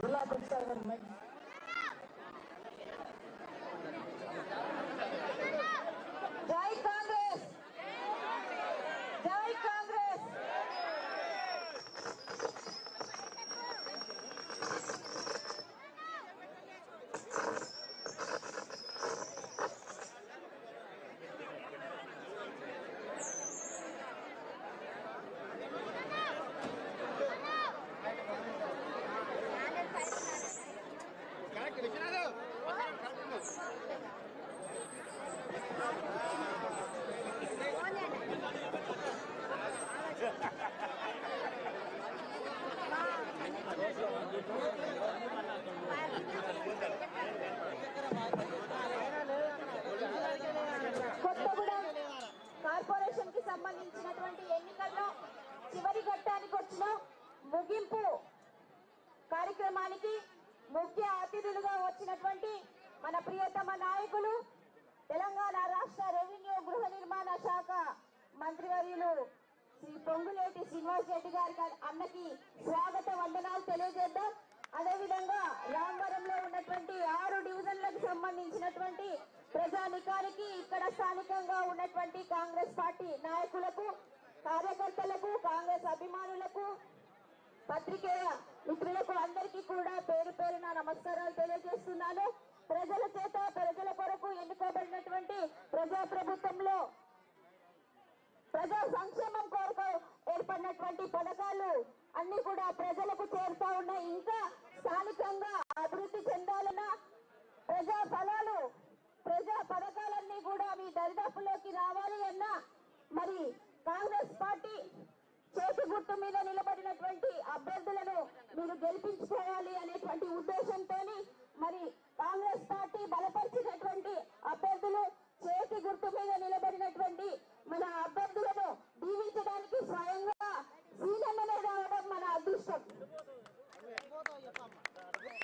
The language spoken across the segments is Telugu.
Good luck, Mr. Mike. చివరి ఘట్టానికి వచ్చిన ముగింపు కార్యక్రమానికి ముఖ్య అతిథులుగా వచ్చినటువంటి మన ప్రియతమ నాయకులు తెలంగాణ రాష్ట్ర రెవెన్యూ గృహ నిర్మాణ శాఖ మంత్రివర్యులు శ్రీ పొంగులేటి శ్రీనివాస్ రెడ్డి గారి అన్నకి స్వాగత వందనాలు తెలియజేద్దాం. అదేవిధంగా రామవరంలో ఉన్నటువంటి ఆరు డివిజన్లకు సంబంధించినటువంటి ప్రజానికానికి ఇక్కడ స్థానికంగా ఉన్నటువంటి కాంగ్రెస్ పార్టీ నాయకులకు కార్యకర్తలకు అభిమానులకు పత్రికేయ మిత్రులకు అందరికీ కూడా పేరు పేరున నమస్కారాలు తెలియజేస్తున్నాను. ప్రజల చేత ప్రజల కొరకు ఎన్నుకోబడినటువంటి ప్రజాప్రభుత్వంలో ప్రజా సంక్షేమం కొరకు ఏర్పడినటువంటి పథకాలు అన్ని కూడా ప్రజలకు చేరుతా ఉన్నాయి. ఇంకా స్థానికంగా అభివృద్ధి చెందాలన్న ప్రజా ఫలాలు ప్రజా పథకాలన్నీ కూడా మీ దరిదాపులోకి రావాలి అన్న మరి కాంగ్రెస్ పార్టీ చేతి గుర్తు మీద నిలబడినటువంటి అభ్యర్థులను మీరు గెలిపించుకోవాలి అనేటువంటి ఉద్దేశంతో మరి కాంగ్రెస్ పార్టీ బలపరిచినటువంటి అభ్యర్థులు చేతి గుర్తు మీద నిలబడి మన అభ్యర్థులను దీవించడానికి స్వయంగా సీనన్ననే రావడం మన అదృష్టం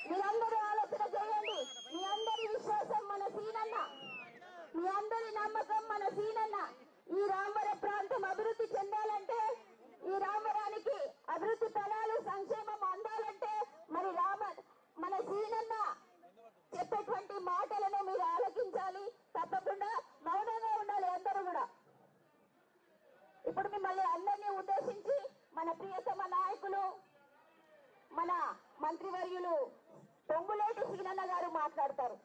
మీరందరూ ఆలోచన చేయండి మీ అందరి విశ్వాసం మన సీనన్న మీ అందరి నమ్మకం మన సీనన్న ఈ రామవర ప్రాంతం అభివృద్ధి చెందాలంటే ఈ రామవరానికి అభివృద్ధి ఫలాలు సంక్షేమం అందాలంటే మరి రామ మన సీనన్న చెప్పేటువంటి మాటలను మీరు ఆలకించాలి తప్పకుండా మౌనంగా ఉండాలి అందరూ కూడా ఇప్పుడు మిమ్మల్ని అందరినీ ఉద్దేశించి మన ప్రియతమ నాయకులు మన మంత్రివర్యులు పొంగులేటి సీనన్న గారు మాట్లాడతారు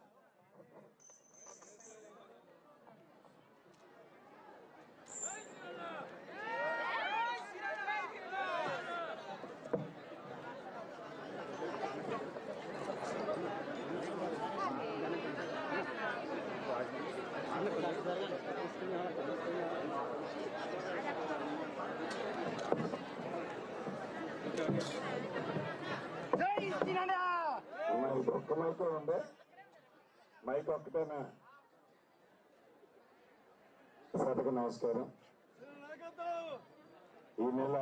అమ్మా, ఇది ఒక్క మైక్ ఉందే మైక్ ఒక్కటేనా? సభకు నమస్కారం. ఈ నెల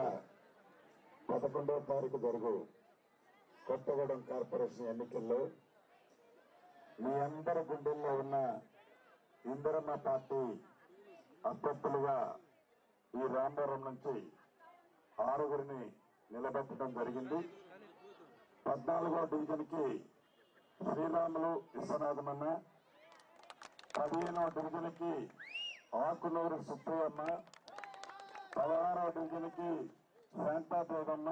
పదకొండవ తారీఖు జరుగు కొత్తగూడెం కార్పొరేషన్ ఎన్నికల్లో మీ అందరి గుండెల్లో ఉన్న ఇందిరమ్మ పార్టీ అభ్యర్థులుగా ఈ రామవరం నుంచి ఆరుగురిని నిలబెట్టడం జరిగింది. పద్నాలుగో డివిజన్కి శ్రీరాములు విశ్వనాథమన్న పదిహేనవ డివిజన్కి ఆకునూరు సుబ్బయ్యమ్మ పదహారవ డివిజన్కి శాంతాదేవమ్మ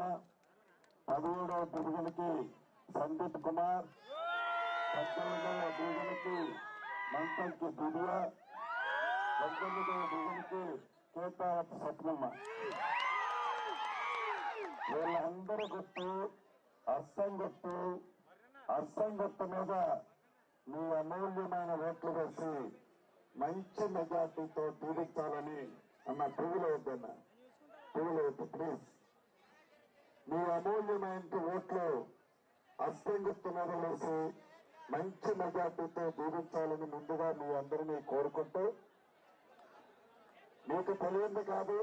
పదిహేడవ డివిజన్కి సందీప్ కుమార్ పద్దెనిమిదవ డివిజన్కి మంతంకి దివ్య పద్దెనిమిదవ డివిజన్కి కేతావతి సత్యమ్మ. వీళ్ళందరూ గుర్తు అస్సం గుర్తు అర్థం గుర్తు మీద మీ అమూల్యమైన ఓట్లు వేసి మంచి మెజార్టీతో పీడించాలని అన్న టీవీలో వద్దన్న. టీవీలో వద్దు ప్లీజ్. మీ అమూల్యమైన ఓట్లు అర్థం గుర్తు మీద వేసి మంచి మెజార్టీతో దీవించాలని ముందుగా మీ అందరినీ కోరుకుంటూ మీకు తెలియంది కాదు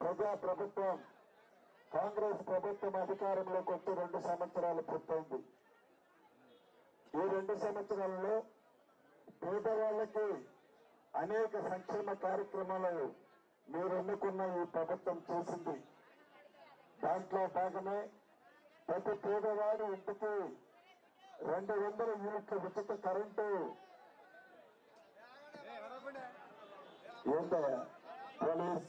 ప్రజా ప్రభుత్వం కాంగ్రెస్ ప్రభుత్వం అధికారంలోకి వచ్చి రెండు సంవత్సరాలు పూర్తయింది. ఈ రెండు సంవత్సరాలలో పేదవాళ్ళకి అనేక సంక్షేమ కార్యక్రమాలు మీరెన్నుకున్న ఈ ప్రభుత్వం చేసింది. దాంట్లో భాగమే ప్రతి పేదవాడి ఇంటికి రెండు వందల యూనిట్ల ఉచిత కరెంటు. ఏంటో పోలీస్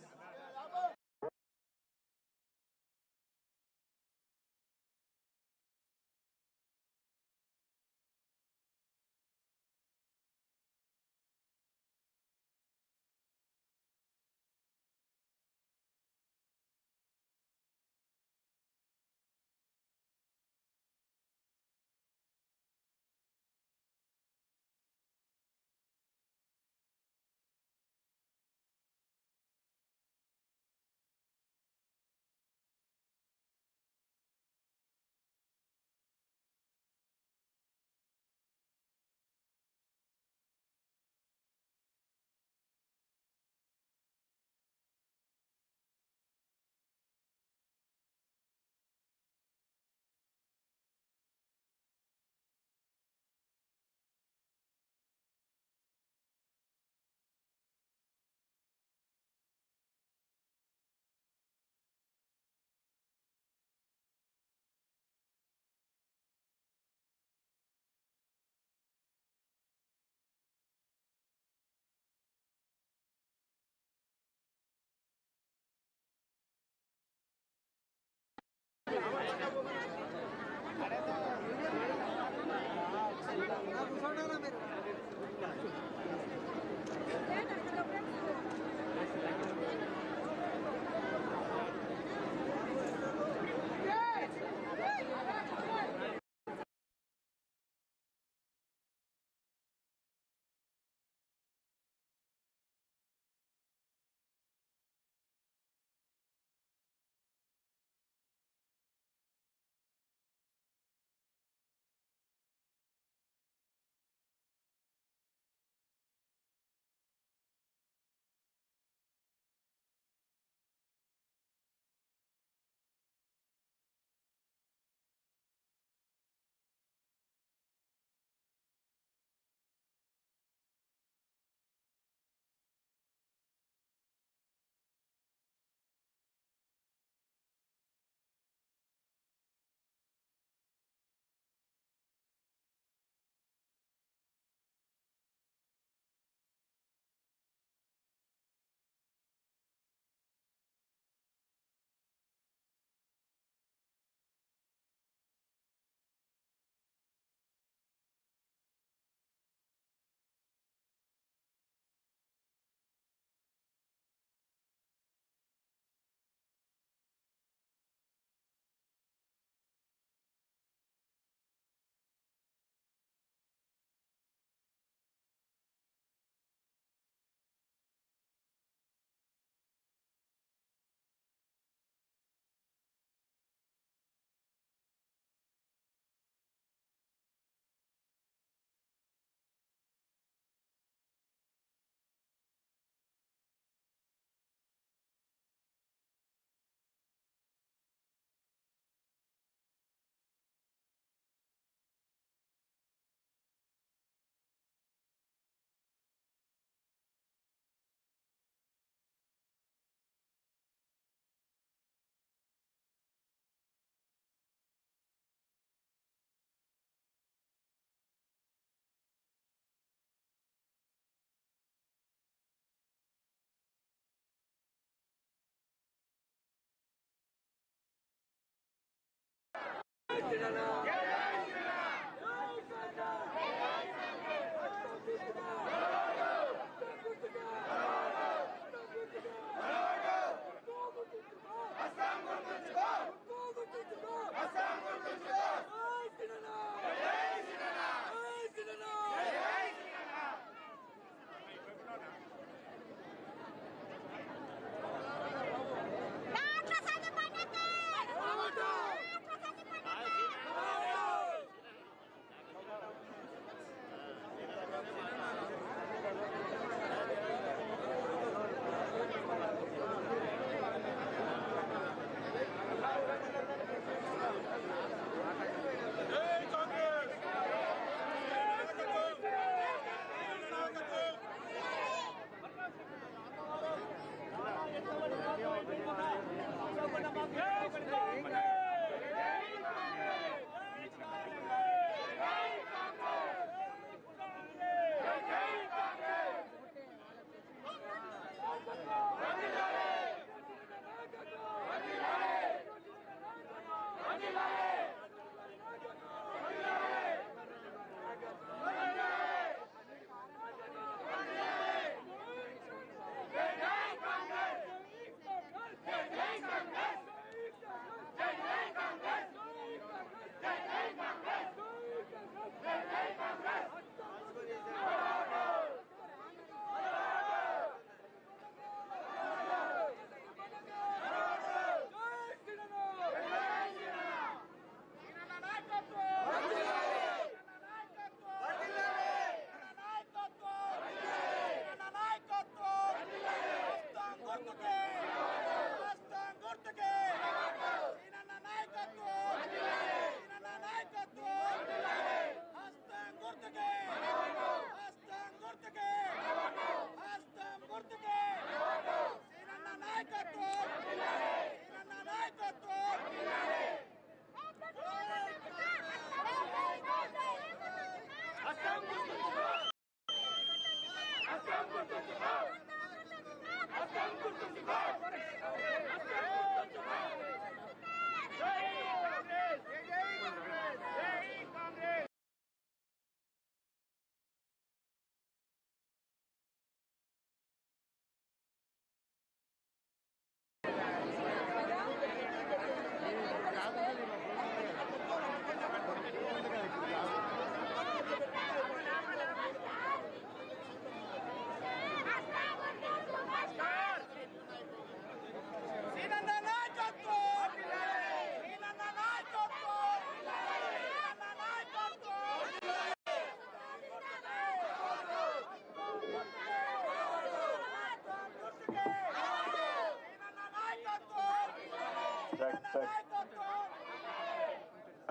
Janana.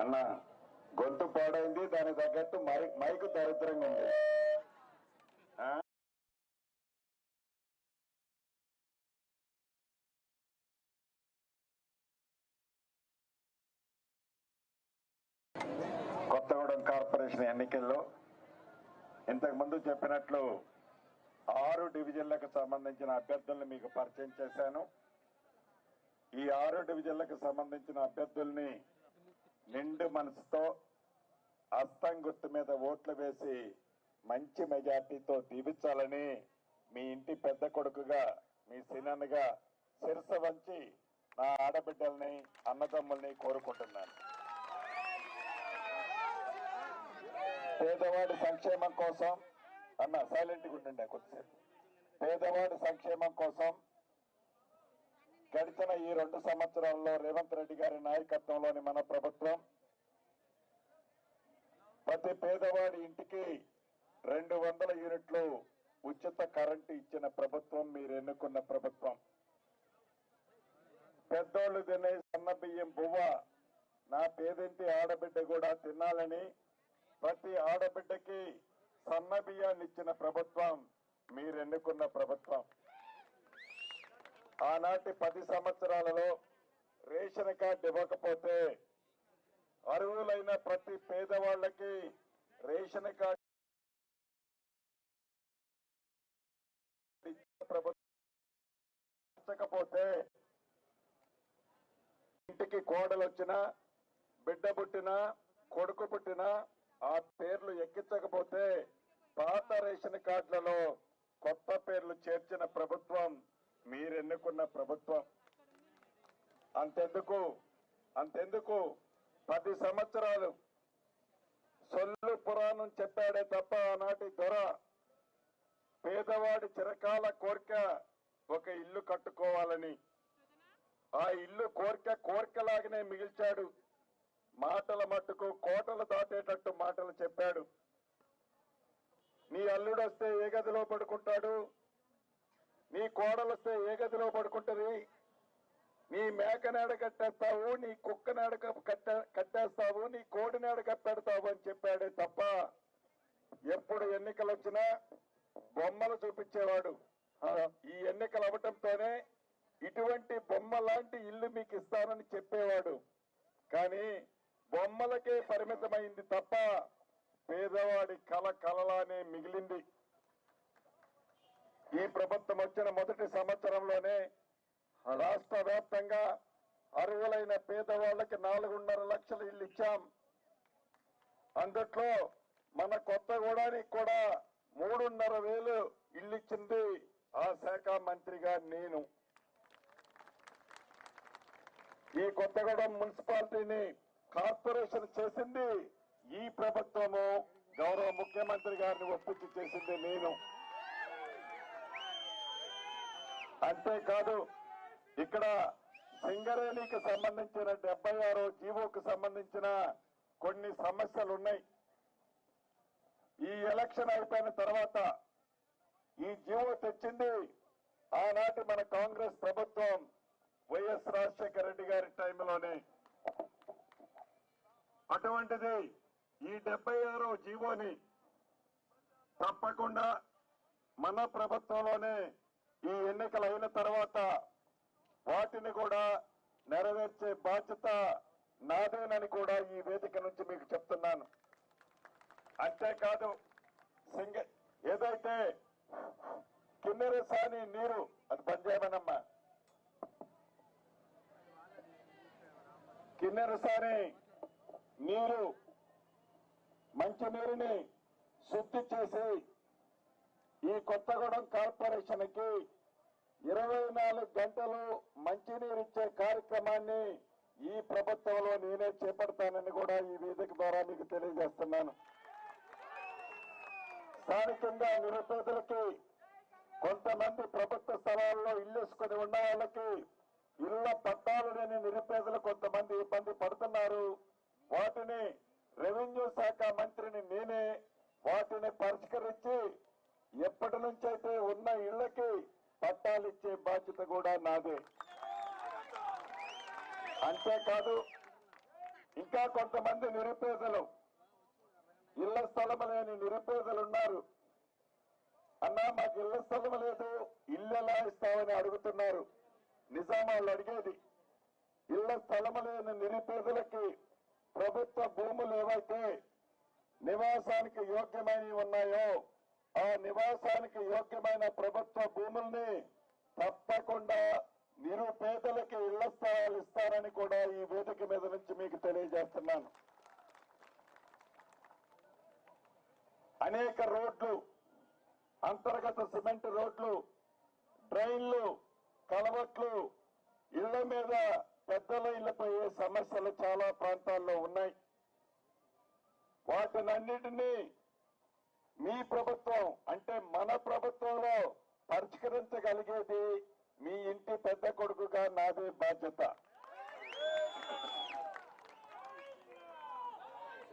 అన్న గొంతు పాడైంది దానికి తగ్గట్టు మరి మైకు దరిద్రంగా ఉంది. కొత్తగూడెం కార్పొరేషన్ ఎన్నికల్లో ఇంతకు ముందు చెప్పినట్లు ఆరు డివిజన్లకు సంబంధించిన అభ్యర్థులను మీకు పరిచయం చేశాను. ఈ ఆరు డివిజన్లకు సంబంధించిన అభ్యర్థుల్ని నిండు మనసుతో అస్తం గుర్తు మీద ఓట్లు వేసి మంచి మెజార్టీతో దీపించాలని మీ ఇంటి పెద్ద కొడుకుగా మీ సినన్గా శిరస వంచి నా ఆడబిడ్డల్ని అన్నదమ్ముల్ని కోరుకుంటున్నాను. పేదవాడి సంక్షేమం కోసం అన్న సైలెంట్గా ఉండండి కొద్దిసేపు. పేదవాడి సంక్షేమం కోసం గడిచిన ఈ రెండు సంవత్సరాల్లో రేవంత్ రెడ్డి గారి నాయకత్వంలోని మన ప్రభుత్వం ప్రతి పేదవాడి ఇంటికి రెండు వందల యూనిట్లు ఉచిత కరెంటు ఇచ్చిన ప్రభుత్వం మీరు ఎన్నుకున్న ప్రభుత్వం. పెద్దోళ్ళు తినే సన్న బియ్యం బువ్వ నా పేదింటి ఆడబిడ్డ కూడా తినాలని ప్రతి ఆడబిడ్డకి సన్న బియ్యాన్ని ఇచ్చిన ప్రభుత్వం మీరు ఎన్నుకున్న ప్రభుత్వం. ఆనాటి పది సంవత్సరాలలో రేషన్ కార్డు ఇవ్వకపోతే అర్హులైన ప్రతి పేదవాళ్ళకి రేషన్ కార్డు ప్రభుత్వకపోతే ప్రభుత్వం ఇంటికి కోడలు వచ్చినా బిడ్డ పుట్టినా కొడుకు పుట్టినా ఆ పేర్లు ఎక్కించకపోతే పాత రేషన్ కార్డులలో కొత్త పేర్లు చేర్చిన ప్రభుత్వం ఎన్నుకున్న ప్రభుత్వం? అంతెందుకు? అంతెందుకు? పది సంవత్సరాలు. సొల్లు పురాణం చెప్పాడే తప్ప ఆనాటి దొర పేదవాడి చిరకాల కోరిక ఒక ఇల్లు కట్టుకోవాలని. ఆ ఇల్లు కోరిక కోరికలాగానే మిగిల్చాడు. మాటల మట్టుకు కోటలు దాటేటట్టు మాటలు చెప్పాడు. నీ అల్లుడు వస్తే ఏ గదిలో పడుకుంటాడు? నీ కోడలు వస్తే ఏ గదిలో పడుకుంటది? నీ మేక నేడ కట్టేస్తావు నీ కుక్క నేడ కట్ట కట్టేస్తావు నీ కోడి నేడ కప్పెడతావు అని చెప్పాడే తప్ప ఎప్పుడు ఎన్నికలు వచ్చినా బొమ్మలు చూపించేవాడు. ఈ ఎన్నికలు అవ్వటంతోనే ఇటువంటి బొమ్మ లాంటి ఇల్లు మీకు ఇస్తానని చెప్పేవాడు. కానీ బొమ్మలకే పరిమితమైంది తప్ప పేదవాడి కల కలలానే మిగిలింది. ఈ ప్రభుత్వం వచ్చిన మొదటి సంవత్సరంలోనే రాష్ట్ర వ్యాప్తంగా అర్హులైన పేదవాళ్ళకి నాలుగున్నర లక్షల ఇల్లు ఇచ్చాం. అందుట్లో మన కొత్తగూడానికి కూడా మూడున్నర వేలు ఇల్లు ఇచ్చింది ఆ శాఖ మంత్రిగా నేను. ఈ కొత్తగూడెం మున్సిపాలిటీని కార్పొరేషన్ చేసింది ఈ ప్రభుత్వము. గౌరవ ముఖ్యమంత్రి గారిని ఒప్పించి చేసింది నేను. అంతేకాదు ఇక్కడ సింగరేణికి సంబంధించిన డెబ్బై ఆరో జీవోకు సంబంధించిన కొన్ని సమస్యలు ఉన్నాయి ఈ ఎలక్షన్ అయిపోయిన తర్వాత ఈ జీవో తెచ్చింది ఆనాటి మన కాంగ్రెస్ ప్రభుత్వం వైఎస్ రాజశేఖర రెడ్డి గారి టైంలోనే. అటువంటిది ఈ డెబ్బై ఆరో జీవోని తప్పకుండా మన ప్రభుత్వంలోనే ఈ ఎన్నికలు అయిన తర్వాత వాటిని కూడా నెరవేర్చే బాధ్యత నాదేనని కూడా ఈ వేదిక నుంచి మీకు చెప్తున్నాను. అంతేకాదు సింగ ఏదైతే కిన్నెర సాని నీరు అది పనిచేయమనమ్మా కిన్నెర సాని నీరు మంచి నీరుని శుద్ధి చేసి ఈ కొత్తగూడెం కార్పొరేషన్కి ఇరవై నాలుగు గంటలు మంచినీరు ఇచ్చే కార్యక్రమాన్ని ఈ ప్రభుత్వంలో నేనే చేపడతానని కూడా ఈ వేదిక ద్వారా మీకు తెలియజేస్తున్నాను. స్థానికంగా నిరుపేదలకి కొంతమంది ప్రభుత్వ స్థలాల్లో ఇల్లేసుకుని ఉన్న వాళ్ళకి ఇళ్ళ పట్టాలు లేని నిరుపేదలు కొంతమంది ఇబ్బంది పడుతున్నారు. వాటిని రెవెన్యూ శాఖ మంత్రిని నేనే వాటిని పరిష్కరించి ఎప్పటి నుంచైతే ఉన్న ఇళ్ళకి పట్టాలిచ్చే బాధ్యత కూడా నాదే. అంతేకాదు ఇంకా కొంతమంది నిరుపేదలు ఇళ్ళ స్థలం లేని నిరుపేదలు ఉన్నారు అన్నా మాకు ఇళ్ళ స్థలం లేదు ఇల్లు ఎలా ఇస్తామని అడుగుతున్నారు. నిజాం వాళ్ళు అడిగేది ఇళ్ళ స్థలం లేని నిరుపేదలకి ప్రభుత్వ భూములు ఏవైతే నివాసానికి యోగ్యమైనవి ఉన్నాయో ఆ నివాసానికి యోగ్యమైన ప్రభుత్వ భూముల్ని తప్పకుండా నిరుపేదలకి ఇళ్ళ స్థలాలు ఇస్తారని కూడా ఈ వేదిక మీద నుంచి మీకు తెలియజేస్తున్నాను. అనేక రోడ్లు అంతర్గత సిమెంట్ రోడ్లు డ్రైన్లు కలవట్లు ఇళ్ళ మీద పెద్దల ఇళ్ళపోయే సమస్యలు చాలా ప్రాంతాల్లో ఉన్నాయి. వాటినన్నిటినీ మీ ప్రభుత్వం అంటే మన ప్రభుత్వంలో పరిష్కరించగలిగేది మీ ఇంటి పెద్ద కొడుకుగా నాదే బాధ్యత.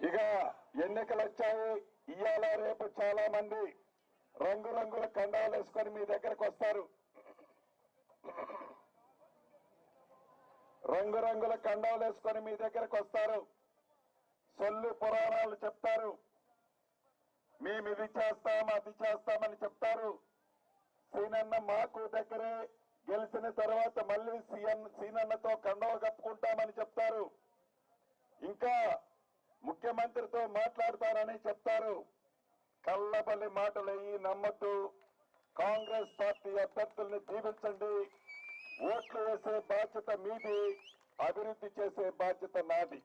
ఇక ఎన్నికలు వచ్చాయి. ఇవాళ రేపు చాలా మంది రంగురంగుల కండాలు వేసుకొని మీ దగ్గరకు వస్తారు. రంగురంగుల కండాలు వేసుకొని మీ దగ్గరకు వస్తారు. సొల్లు పురాణాలు చెప్తారు. మేము ఇది చేస్తాం అది చేస్తామని చెప్తారు. సీనన్న మాకు దగ్గరే గెలిచిన తర్వాత మళ్ళీ సీఎన్ సీనన్నతో కండవ కప్పుకుంటామని చెప్తారు. ఇంకా ముఖ్యమంత్రితో మాట్లాడతారని చెప్తారు. కల్లబల్లి మాటలయ్యి నమ్మద్దు. కాంగ్రెస్ పార్టీ అభ్యర్థుల్ని దీవించండి ఓట్లు వేసే బాధ్యత మీది అభివృద్ధి చేసే బాధ్యత నాది.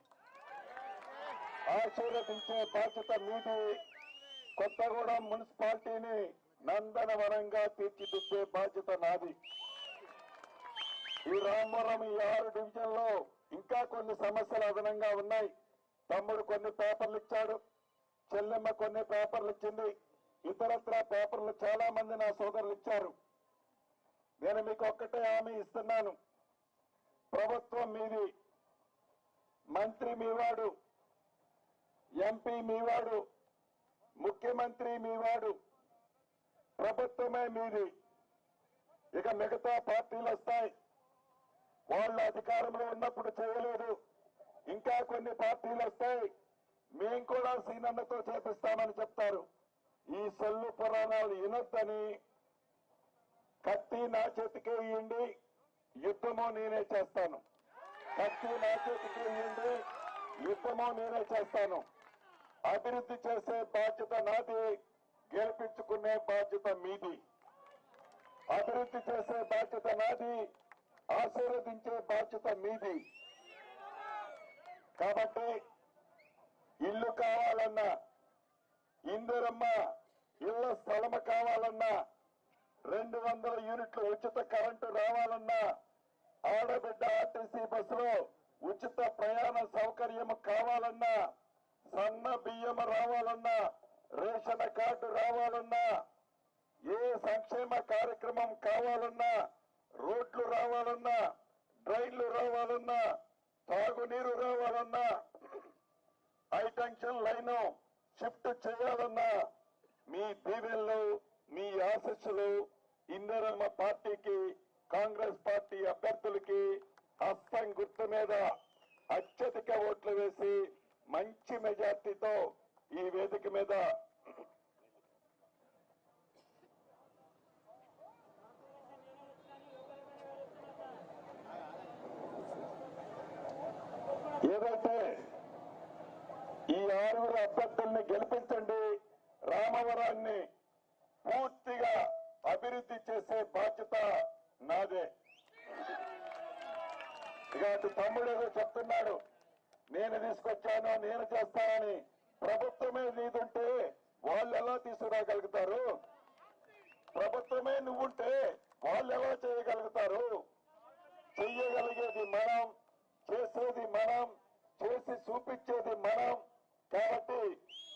ఆశీర్వదించే బాధ్యత మీది. కొత్తగూడెం మున్సిపాలిటీని నందనవనంగా తీర్చిదిద్దే బాధ్యత నాది. ఈ రామవరం ఈ ఆరు డివిజన్లో ఇంకా కొన్ని సమస్యలు అదనంగా ఉన్నాయి. తమ్ముడు కొన్ని పేపర్లు ఇచ్చాడు చెల్లెమ్మ కొన్ని పేపర్లు ఇచ్చింది ఇతరత్ర పేపర్లు చాలా మంది నా సోదరులు ఇచ్చారు. నేను మీకు ఒక్కటే హామీ ఇస్తున్నాను. ప్రభుత్వం మీది మంత్రి మీవాడు ఎంపీ మీవాడు ముఖ్యమంత్రి మీవాడు ప్రభుత్వమే మీది. ఇక మిగతా పార్టీలు వస్తాయి. వాళ్ళు అధికారంలో ఉన్నప్పుడు చేయలేదు. ఇంకా కొన్ని పార్టీలు వస్తాయి. మేము కూడా సీనన్నతో చేపిస్తామని చెప్తారు. ఈ సొల్లు పురాణాలు వినొద్దని కత్తి నా చేతికే ఇవ్వండి యుద్ధము నేనే చేస్తాను. కత్తి నా చేతికే ఇయ్యండి యుద్ధము నేనే చేస్తాను. అభివృద్ధి చేసే బాధ్యత నాది గెలిపించుకునే బాధ్యత మీది. అభివృద్ధి చేసే బాధ్యత నాది ఆశీర్వదించే బాధ్యత మీది. కాబట్టి ఇల్లు కావాలన్నా ఇందిరమ్మ ఇళ్ళ స్థలం కావాలన్నా రెండు వందల యూనిట్లు ఉచిత కరెంటు రావాలన్నా ఆడబిడ్డ ఆర్టీసీ బస్సులో ఉచిత ప్రయాణ సౌకర్యం కావాలన్నా సన్న బియ్యం రావాలన్నా రేషన్ కార్డు రావాలన్నా ఏ సంక్షేమ కార్యక్రమం కావాలన్నా రోడ్లు రావాలన్నా డ్రైన్లు రావాలన్నా తాగునీరు రావాలన్నా హైటెన్షన్ లైన్ షిఫ్ట్ చేయాలన్నా మీ దీవెనలు మీ ఆశస్సులు ఇందిరమ్మ పార్టీకి కాంగ్రెస్ పార్టీ అభ్యర్థులకి హస్తం గుర్తు మీద అత్యధిక ఓట్లు వేసి మంచి మెజార్టీతో ఈ వేదిక మీద ఏదైతే ఈ ఆరుగురు అభ్యర్థుల్ని గెలిపించండి రామవరాన్ని పూర్తిగా అభివృద్ధి చేసే బాధ్యత నాదే. ఇక అటు తమ్ముడు ఏదో చెప్తున్నాడు. నేను తీసుకొచ్చాను నేను చేస్తానని ప్రభుత్వమే నీదుంటే వాళ్ళు ఎలా తీసుకురాగలుగుతారు? ప్రభుత్వమే నువ్వుంటే వాళ్ళు ఎలా చేయగలుగుతారు? చెయ్యగలిగేది మనం చేసేది మనం చేసి చూపించేది మనం. కాబట్టి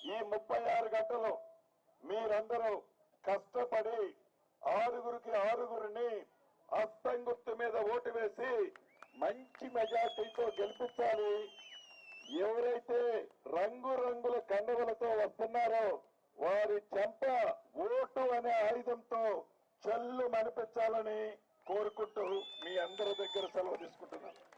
ఈ ముప్పై ఆరు గంటలు మీరందరూ కష్టపడి ఆరుగురికి ఆరుగురిని అస్తం గుర్తు మీద ఓటు వేసి మంచి మెజార్టీతో గెలిపించాలి. ఎవరైతే రంగు రంగుల వస్తున్నారో వారి చెంప ఓటు అనే ఆయుధంతో చెల్లు మనిపించాలని కోరుకుంటూ మీ అందరి దగ్గర సెలవు తీసుకుంటున్నాను.